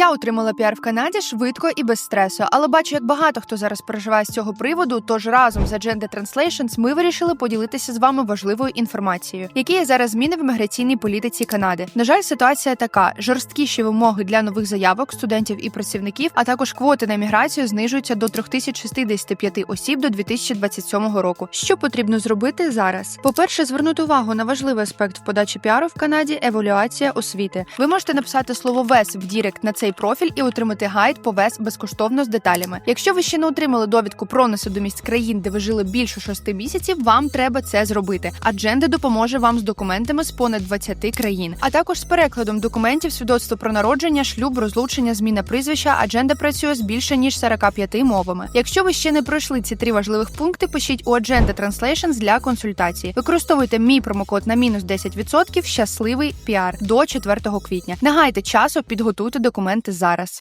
Я отримала піар в Канаді швидко і без стресу, але бачу, як багато хто зараз переживає з цього приводу. Тож разом з Agenda Translations ми вирішили поділитися з вами важливою інформацією, які є зараз зміни в міграційній політиці Канади. На жаль, ситуація така: жорсткіші вимоги для нових заявок студентів і працівників, а також квоти на міграцію знижуються до 3065 осіб до 2027 року. Що потрібно зробити зараз? По-перше, звернути увагу на важливий аспект в подачі піару в Канаді еволюація освіти. Ви можете написати слово ВЕС в Дірект на цей профіль і отримати гайд по ВЕС безкоштовно з деталями. Якщо ви ще не отримали довідку про несудомість країн, де ви жили більше шести місяців, вам треба це зробити. Адженда допоможе вам з документами з понад 20 країн, а також з перекладом документів, свідоцтво про народження, шлюб, розлучення, зміна прізвища. Адженда працює з більше ніж 45 мовами. Якщо ви ще не пройшли ці три важливих пункти, пишіть у Agenda Translations для консультації. Використовуйте мій промокод на мінус 10% щасливий піар до 4 квітня. Не гайте часу, підготуйте документи зараз.